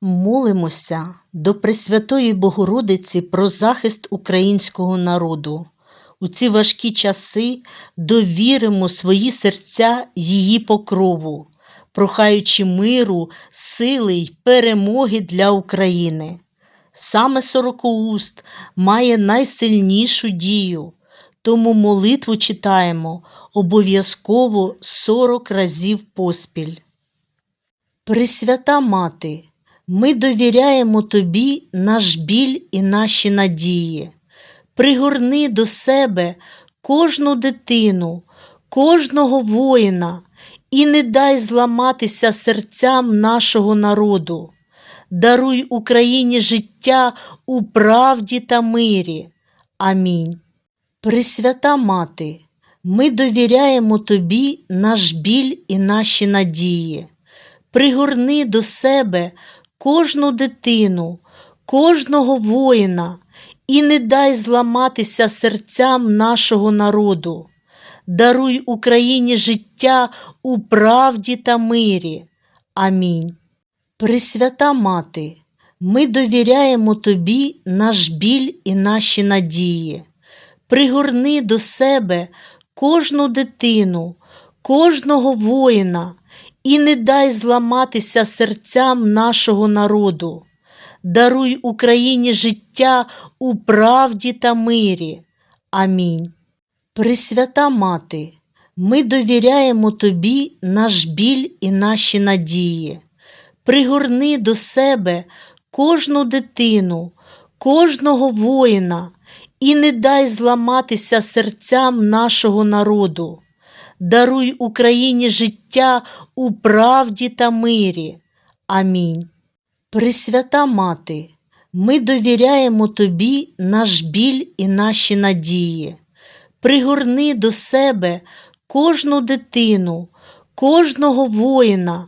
Молимося до Пресвятої Богородиці про захист українського народу. У ці важкі часи довіримо свої серця її покрову, прохаючи миру, сили й перемоги для України. Саме Сорокоуст має найсильнішу дію, тому молитву читаємо обов'язково 40 разів поспіль. Пресвята Мати, ми довіряємо Тобі наш біль і наші надії. Пригорни до себе кожну дитину, кожного воїна і не дай зламатися серцям нашого народу. Даруй Україні життя у правді та мирі. Амінь. Пресвята Мати, ми довіряємо Тобі наш біль і наші надії. Пригорни до себе кожну дитину, кожного воїна і не дай зламатися серцям нашого народу. Даруй Україні життя у правді та мирі. Амінь. Пресвята Мати, ми довіряємо Тобі наш біль і наші надії. Пригорни до себе кожну дитину, кожного воїна і не дай зламатися серцям нашого народу. Даруй Україні життя у правді та мирі. Амінь. Пресвята Мати, ми довіряємо Тобі наш біль і наші надії. Пригорни до себе кожну дитину, кожного воїна і не дай зламатися серцям нашого народу. Даруй Україні життя у правді та мирі. Амінь. Пресвята Мати, ми довіряємо Тобі наш біль і наші надії. Пригорни до себе кожну дитину, кожного воїна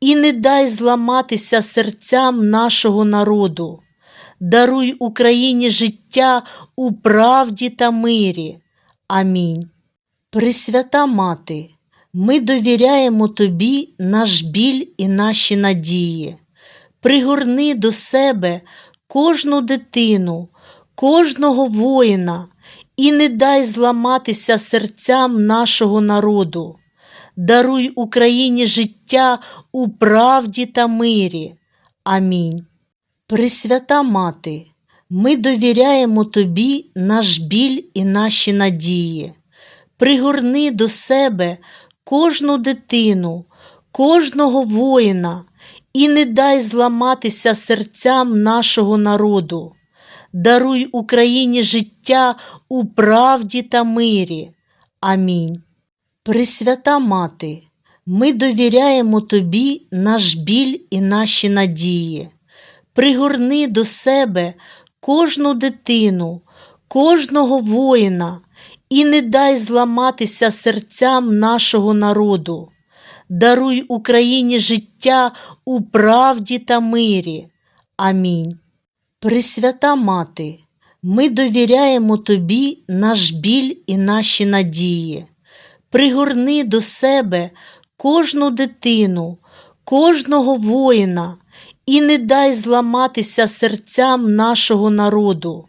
і не дай зламатися серцям нашого народу. Даруй Україні життя у правді та мирі. Амінь. Пресвята Мати, ми довіряємо Тобі наш біль і наші надії. Пригорни до себе кожну дитину, кожного воїна і не дай зламатися серцям нашого народу. Даруй Україні життя у правді та мирі. Амінь. Пресвята Мати, ми довіряємо Тобі наш біль і наші надії. Пригорни до себе кожну дитину, кожного воїна і не дай зламатися серцям нашого народу. Даруй Україні життя у правді та мирі. Амінь. Пресвята Мати, ми довіряємо Тобі наш біль і наші надії. Пригорни до себе кожну дитину, кожного воїна і не дай зламатися серцям нашого народу. Даруй Україні життя у правді та мирі. Амінь. Пресвята Мати, ми довіряємо Тобі наш біль і наші надії. Пригорни до себе кожну дитину, кожного воїна і не дай зламатися серцям нашого народу.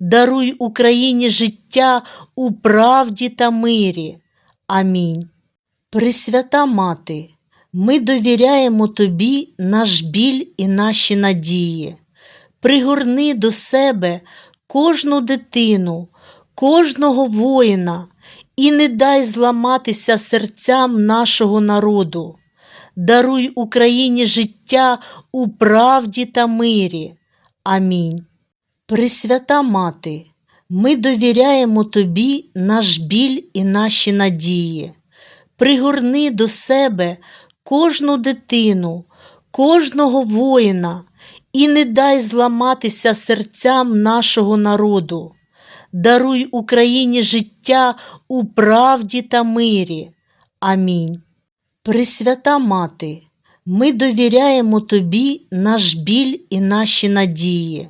Даруй Україні життя у правді та мирі. Амінь. Пресвята Мати, ми довіряємо Тобі наш біль і наші надії. Пригорни до себе кожну дитину, кожного воїна і не дай зламатися серцям нашого народу. Даруй Україні життя у правді та мирі. Амінь. Пресвята Мати, ми довіряємо Тобі наш біль і наші надії. Пригорни до себе кожну дитину, кожного воїна і не дай зламатися серцям нашого народу. Даруй Україні життя у правді та мирі. Амінь. Пресвята Мати, ми довіряємо Тобі наш біль і наші надії.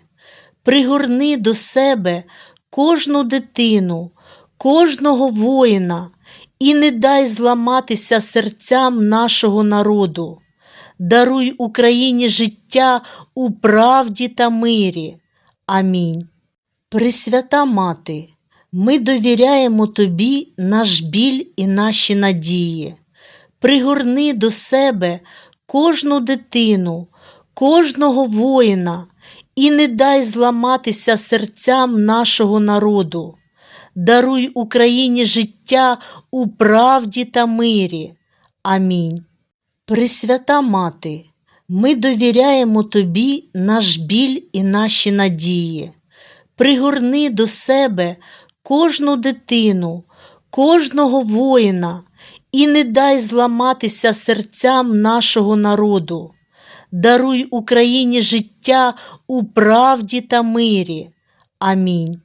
Пригорни до себе кожну дитину, кожного воїна і не дай зламатися серцям нашого народу. даруй Україні життя у правді та мирі. Амінь. Пресвята Мати, ми довіряємо Тобі наш біль і наші надії. Пригорни до себе кожну дитину, кожного воїна і не дай зламатися серцям нашого народу. Даруй Україні життя у правді та мирі. Амінь. Пресвята Мати, ми довіряємо Тобі наш біль і наші надії. Пригорни до себе кожну дитину, кожного воїна і не дай зламатися серцям нашого народу. Даруй Україні життя у правді та мирі. Амінь.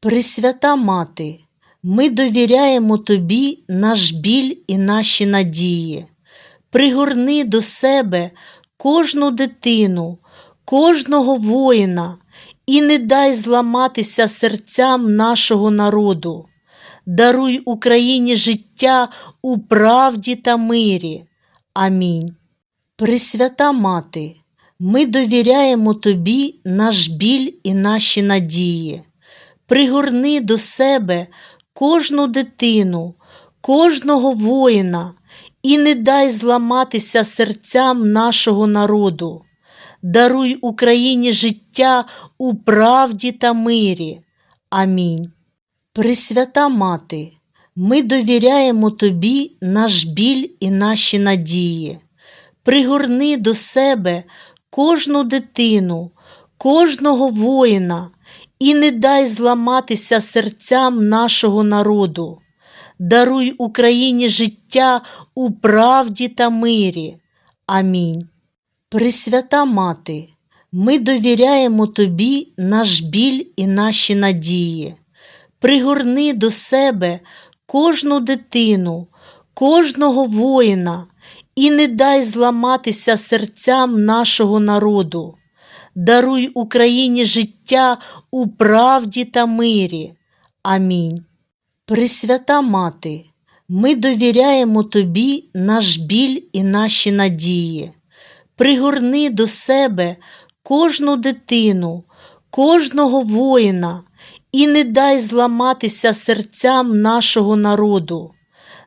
Пресвята Мати, ми довіряємо Тобі наш біль і наші надії. Пригорни до себе кожну дитину, кожного воїна і не дай зламатися серцям нашого народу. Даруй Україні життя у правді та мирі. Амінь. Пресвята Мати, ми довіряємо Тобі наш біль і наші надії. Пригорни до себе кожну дитину, кожного воїна і не дай зламатися серцям нашого народу. Даруй Україні життя у правді та мирі. Амінь. Пресвята Мати, ми довіряємо Тобі наш біль і наші надії. Пригорни до себе кожну дитину, кожного воїна і не дай зламатися серцям нашого народу. Даруй Україні життя у правді та мирі. Амінь. Пресвята Мати, ми довіряємо Тобі наш біль і наші надії. Пригорни до себе кожну дитину, кожного воїна і не дай зламатися серцям нашого народу. Даруй Україні життя у правді та мирі. Амінь. Пресвята Мати, ми довіряємо Тобі наш біль і наші надії. Пригорни до себе кожну дитину, кожного воїна і не дай зламатися серцям нашого народу.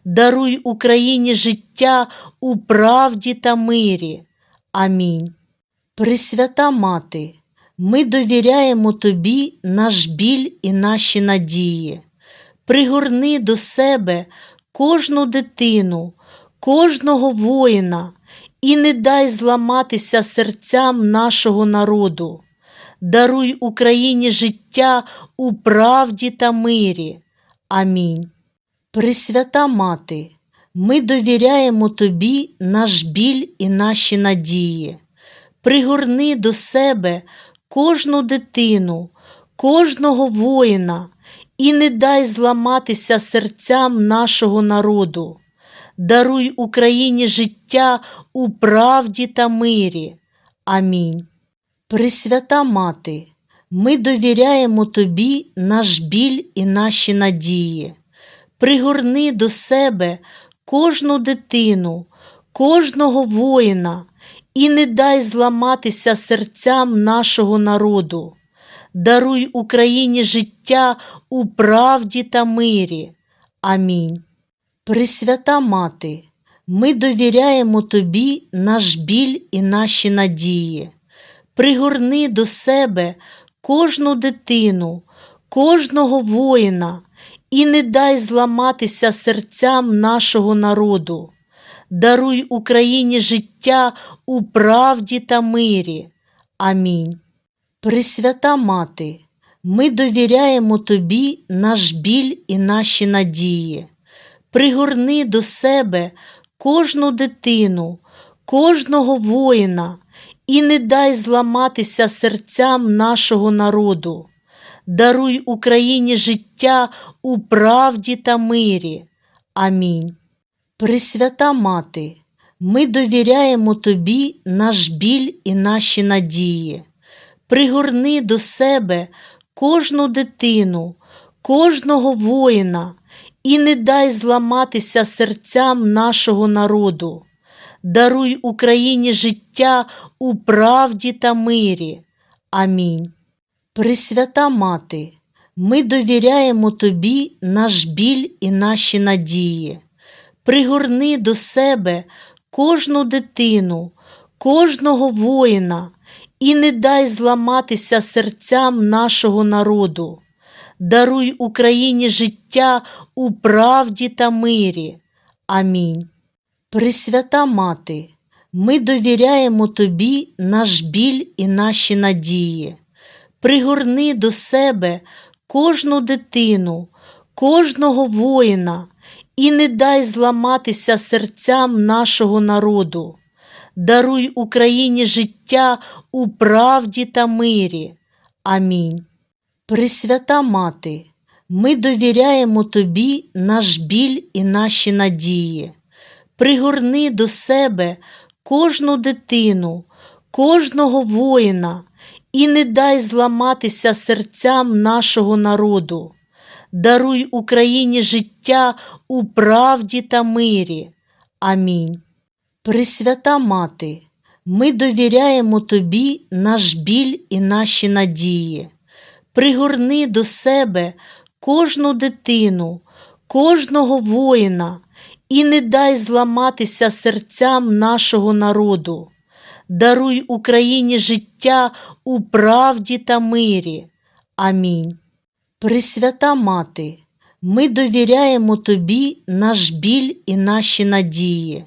Даруй Україні життя у правді та мирі. Амінь. Пресвята Мати, ми довіряємо Тобі наш біль і наші надії. Пригорни до себе кожну дитину, кожного воїна і не дай зламатися серцям нашого народу. Даруй Україні життя у правді та мирі. Амінь. Пресвята Мати, ми довіряємо Тобі наш біль і наші надії. Пригорни до себе кожну дитину, кожного воїна і не дай зламатися серцям нашого народу. Даруй Україні життя у правді та мирі. Амінь. Пресвята Мати, ми довіряємо Тобі наш біль і наші надії. Пригорни до себе кожну дитину, кожного воїна і не дай зламатися серцям нашого народу. Даруй Україні життя у правді та мирі. Амінь. Пресвята Мати, ми довіряємо Тобі наш біль і наші надії. Пригорни до себе кожну дитину, кожного воїна і не дай зламатися серцям нашого народу. Даруй Україні життя у правді та мирі. Амінь. Пресвята Мати, ми довіряємо Тобі наш біль і наші надії. Пригорни до себе кожну дитину, кожного воїна і не дай зламатися серцям нашого народу. Даруй Україні життя у правді та мирі. Амінь. Пресвята Мати, ми довіряємо Тобі наш біль і наші надії. Пригорни до себе кожну дитину, кожного воїна і не дай зламатися серцям нашого народу. даруй Україні життя у правді та мирі. Амінь. Пресвята Мати, ми довіряємо Тобі наш біль і наші надії. Пригорни до себе кожну дитину, кожного воїна і не дай зламатися серцям нашого народу. Даруй Україні життя у правді та мирі. Амінь. Пресвята Мати, ми довіряємо Тобі наш біль і наші надії. Пригорни до себе кожну дитину, кожного воїна і не дай зламатися серцям нашого народу. Даруй Україні життя у правді та мирі. Амінь. Пресвята Мати, ми довіряємо Тобі наш біль і наші надії. Пригорни до себе кожну дитину, кожного воїна і не дай зламатися серцям нашого народу. Даруй Україні життя у правді та мирі. Амінь. Пресвята Мати, ми довіряємо Тобі наш біль і наші надії. Пригорни до себе кожну дитину, кожного воїна і не дай зламатися серцям нашого народу. Даруй Україні життя у правді та мирі. Амінь. Пресвята Мати, ми довіряємо Тобі наш біль і наші надії.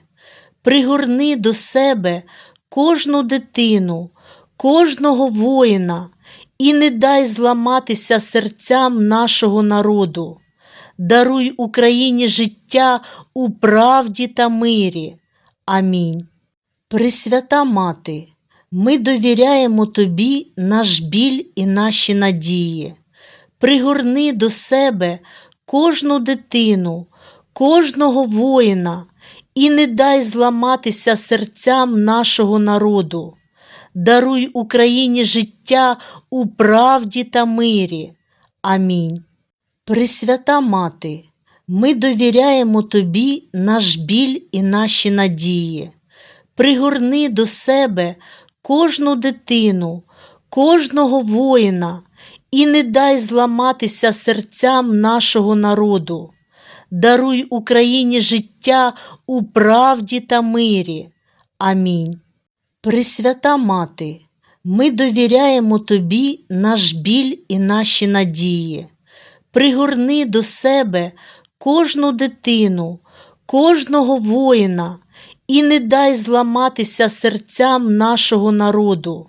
Пригорни до себе кожну дитину, кожного воїна і не дай зламатися серцям нашого народу. Даруй Україні життя у правді та мирі. Амінь. Пресвята Мати, ми довіряємо Тобі наш біль і наші надії. Пригорни до себе кожну дитину, кожного воїна і не дай зламатися серцям нашого народу. Даруй Україні життя у правді та мирі. Амінь. Пресвята Мати, ми довіряємо Тобі наш біль і наші надії. Пригорни до себе кожну дитину, кожного воїна і не дай зламатися серцям нашого народу. Даруй Україні життя у правді та мирі. Амінь. Пресвята Мати, ми довіряємо Тобі наш біль і наші надії. Пригорни до себе кожну дитину, кожного воїна і не дай зламатися серцям нашого народу.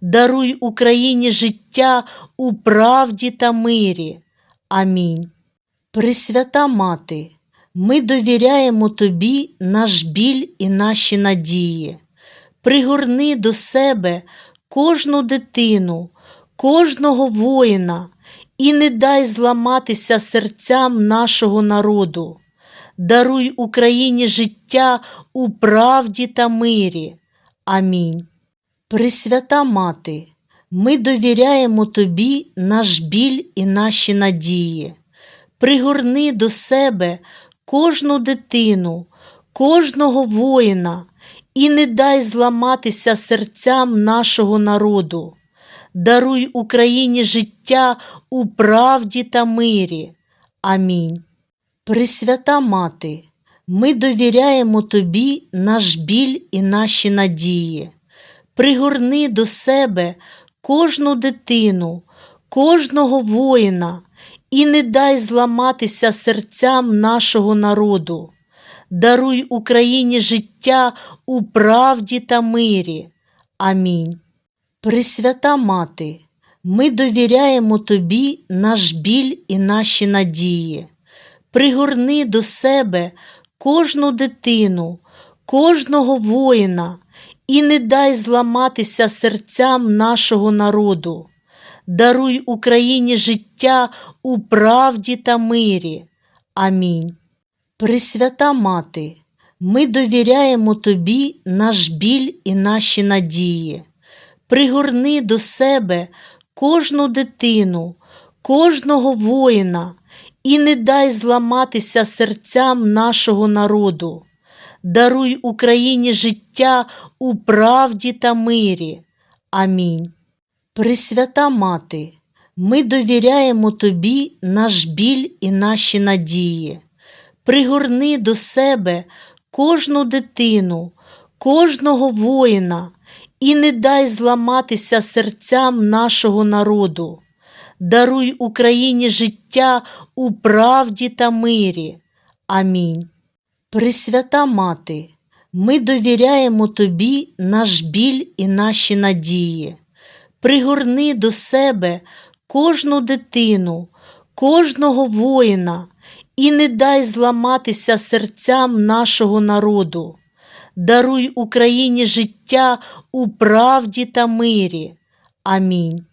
Даруй Україні життя у правді та мирі. Амінь. Пресвята Мати, ми довіряємо Тобі наш біль і наші надії. Пригорни до себе кожну дитину, кожного воїна і не дай зламатися серцям нашого народу. Даруй Україні життя у правді та мирі. Амінь. Пресвята Мати, ми довіряємо Тобі наш біль і наші надії. Пригорни до себе кожну дитину, кожного воїна і не дай зламатися серцям нашого народу. Даруй Україні життя у правді та мирі. Амінь. Пресвята Мати, ми довіряємо Тобі наш біль і наші надії. Пригорни до себе кожну дитину, кожного воїна і не дай зламатися серцям нашого народу. Даруй Україні життя у правді та мирі. Амінь. Пресвята Мати, ми довіряємо Тобі наш біль і наші надії. Пригорни до себе кожну дитину, кожного воїна і не дай зламатися серцям нашого народу. Даруй Україні життя у правді та мирі. Амінь. Пресвята Мати, ми довіряємо Тобі наш біль і наші надії. Пригорни до себе кожну дитину, кожного воїна і не дай зламатися серцям нашого народу. даруй Україні життя у правді та мирі. Амінь. Пресвята Мати, ми довіряємо Тобі наш біль і наші надії. Пригорни до себе кожну дитину, кожного воїна і не дай зламатися серцям нашого народу. Даруй Україні життя у правді та мирі. Амінь. Пресвята Мати, ми довіряємо Тобі наш біль і наші надії. Пригорни до себе кожну дитину, кожного воїна і не дай зламатися серцям нашого народу. Даруй Україні життя у правді та мирі. Амінь.